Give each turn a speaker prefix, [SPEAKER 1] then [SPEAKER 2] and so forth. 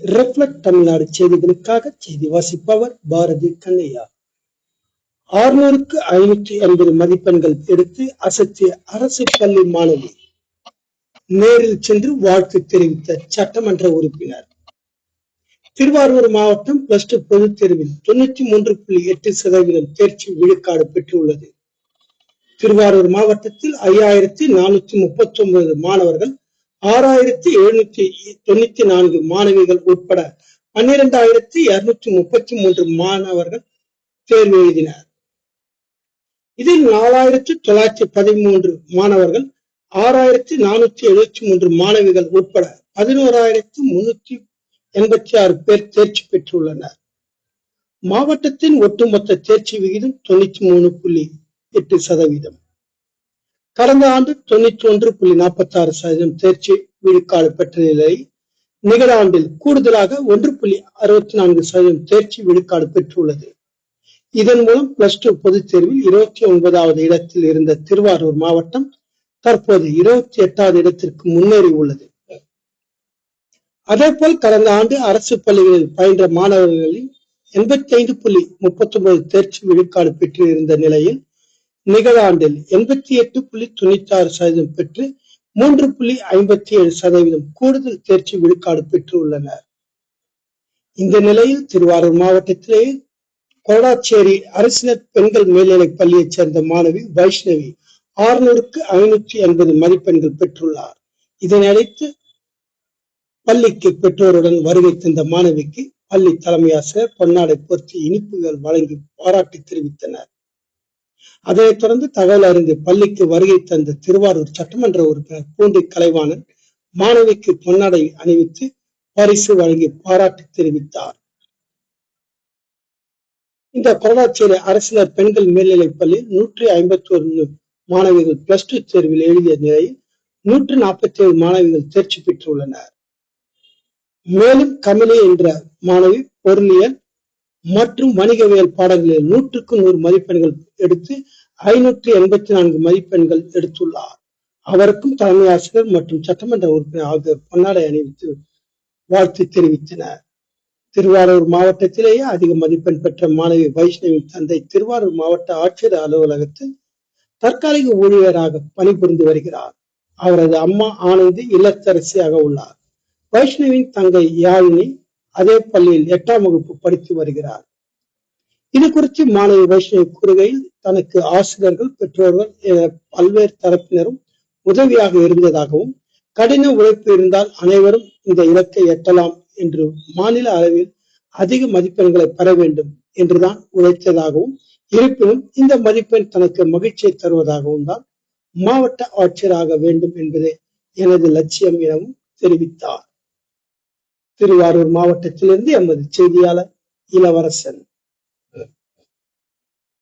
[SPEAKER 1] Reflect Tamil Nadu செய்திகளுக்காக செய்தி வாசிப்பவர் பாரதி கண்ணையா ஆறுநூறுக்கு ஐநூற்றி ஐம்பது மதிப்பெண்கள் எடுத்து அசத்திய அரசு பள்ளி மாணவி நேரில் சென்று வாழ்த்து தெரிவித்த சட்டமன்ற உறுப்பினர். திருவாரூர் மாவட்டம் பிளஸ் டூ பொதுத் தேர்வில் தொண்ணூத்தி மூன்று புள்ளி எட்டு சதவீதம் தேர்ச்சி விழுக்காடு பெற்றுள்ளது. திருவாரூர் மாவட்டத்தில் ஐயாயிரத்தி நானூத்தி முப்பத்தி ஒன்பது மாணவர்கள் ஆறாயிரத்தி எழுநூத்தி தொண்ணூத்தி நான்கு மாணவிகள் உட்பட பன்னிரெண்டாயிரத்தி இருநூத்தி முப்பத்தி மூன்று மாணவர்கள் தேர்வு எழுதினர். இதில் நாலாயிரத்தி தொள்ளாயிரத்தி பதிமூன்று மாணவர்கள் ஆறாயிரத்தி நானூத்தி எழுபத்தி மூன்று மாணவிகள் உட்பட பதினோராயிரத்தி முன்னூத்தி எண்பத்தி ஆறு பேர் தேர்ச்சி பெற்றுள்ளனர். மாவட்டத்தின் ஒட்டுமொத்த தேர்ச்சி விகிதம் தொண்ணூத்தி மூணு புள்ளி எட்டு சதவீதம். கடந்த ஆண்டு தொண்ணூத்தி ஒன்று புள்ளி நாற்பத்தி ஆறு சதவீதம் தேர்ச்சி விழுக்காடு பெற்ற நிலை. நிகழாண்டில் கூடுதலாக ஒன்று புள்ளி அறுபத்தி நான்கு சதவீதம் தேர்ச்சி விழுக்காடு பெற்றுள்ளது. இதன் மூலம் பிளஸ் டூ பொதுத் தேர்வில் இருபத்தி ஒன்பதாவது இடத்தில் இருந்த திருவாரூர் மாவட்டம் தற்போது இருபத்தி எட்டாவது இடத்திற்கு முன்னேறி உள்ளது. அதேபோல் கடந்த ஆண்டு அரசு பள்ளிகளில் பயின்ற மாணவர்களில் எண்பத்தி ஐந்து புள்ளி முப்பத்தி ஒன்பது தேர்ச்சி விழுக்காடு பெற்று இருந்த நிலையில் நிகழாண்டில் எண்பத்தி எட்டு புள்ளி தொண்ணூத்தி ஆறு சதவீதம் பெற்று மூன்று புள்ளி ஐம்பத்தி ஏழு சதவீதம் கூடுதல் தேர்ச்சி விழுக்காடு பெற்றுள்ளனர். இந்த நிலையில் திருவாரூர் மாவட்டத்திலேயே கொடாச்சேரி அரசினர் பெண்கள் மேல்நிலைப் பள்ளியைச் சேர்ந்த மாணவி வைஷ்ணவி ஆறுநூறுக்கு ஐநூற்றி எண்பது மதிப்பெண்கள் பெற்றுள்ளார். இதனையடுத்து பள்ளிக்கு பெற்றோருடன் வருகை தந்த மாணவிக்கு பள்ளி தலைமை ஆசிரியர் பொன்னாடை போர்த்தி இனிப்புகள் வழங்கி பாராட்டு தெரிவித்தனர். அதனைத் தொடர்ந்து தகவல் அறிந்து பள்ளிக்கு வருகை தந்த திருவாரூர் சட்டமன்ற உறுப்பினர் பூண்டி கலைவாணன் மாணவிக்கு பொன்னாடை அணிவித்து பரிசு வழங்கி பாராட்டு தெரிவித்தார். இந்த கொரடாச்சேரி அரசினர் பெண்கள் மேல்நிலைப் பள்ளியில் நூற்றி ஐம்பத்தி ஒன்று மாணவிகள் பிளஸ் டூ தேர்வில் எழுதிய நிலையில் நூற்று நாற்பத்தி ஏழு மாணவிகள் தேர்ச்சி பெற்றுள்ளனர். மேலும் கமலி என்ற மாணவி பொருளியல் மற்றும் வணிகவியல் பாடங்களில் நூற்றுக்கு நூறு மதிப்பெண்கள் எடுத்து ஐநூற்றி எண்பத்தி நான்கு மதிப்பெண்கள் எடுத்துள்ளார். அவருக்கும் தலைமை ஆசிரியர் மற்றும் சட்டமன்ற உறுப்பினர் ஆகியோர் பொன்னாடை அணிவித்து வாழ்த்து தெரிவித்தனர். திருவாரூர் மாவட்டத்திலேயே அதிக மதிப்பெண் பெற்ற மாணவி வைஷ்ணவின் தந்தை திருவாரூர் மாவட்ட ஆட்சியர் அலுவலகத்தில் தற்காலிக ஊழியராக பணிபுரிந்து வருகிறார். அவரது அம்மா ஆனந்தி இல்லத்தரசியாக உள்ளார். வைஷ்ணவின் தங்கை யாழினி அதே பள்ளியில் எட்டாம் வகுப்பு படித்து வருகிறார். இது குறித்து மாணவி வைஷ்ணவி கூறுகையில் தனக்கு ஆசிரியர்கள் பெற்றோர்கள் பல்வேறு தரப்பினரும் உதவியாக இருந்ததாகவும் கடின உழைப்பு இருந்தால் அனைவரும் இந்த இலக்கை எட்டலாம் என்று மாநில அளவில் அதிக மதிப்பெண்களை பெற வேண்டும் என்றுதான் உழைத்ததாகவும் இருப்பினும் இந்த மதிப்பெண் தனக்கு மகிழ்ச்சியை தருவதாகவும் தான் மாவட்ட ஆட்சியராக வேண்டும் என்பதே எனது லட்சியம் எனவும் தெரிவித்தார். திருவாரூர் மாவட்டத்திலிருந்து எமது செய்தியாளர் இளவரசன்.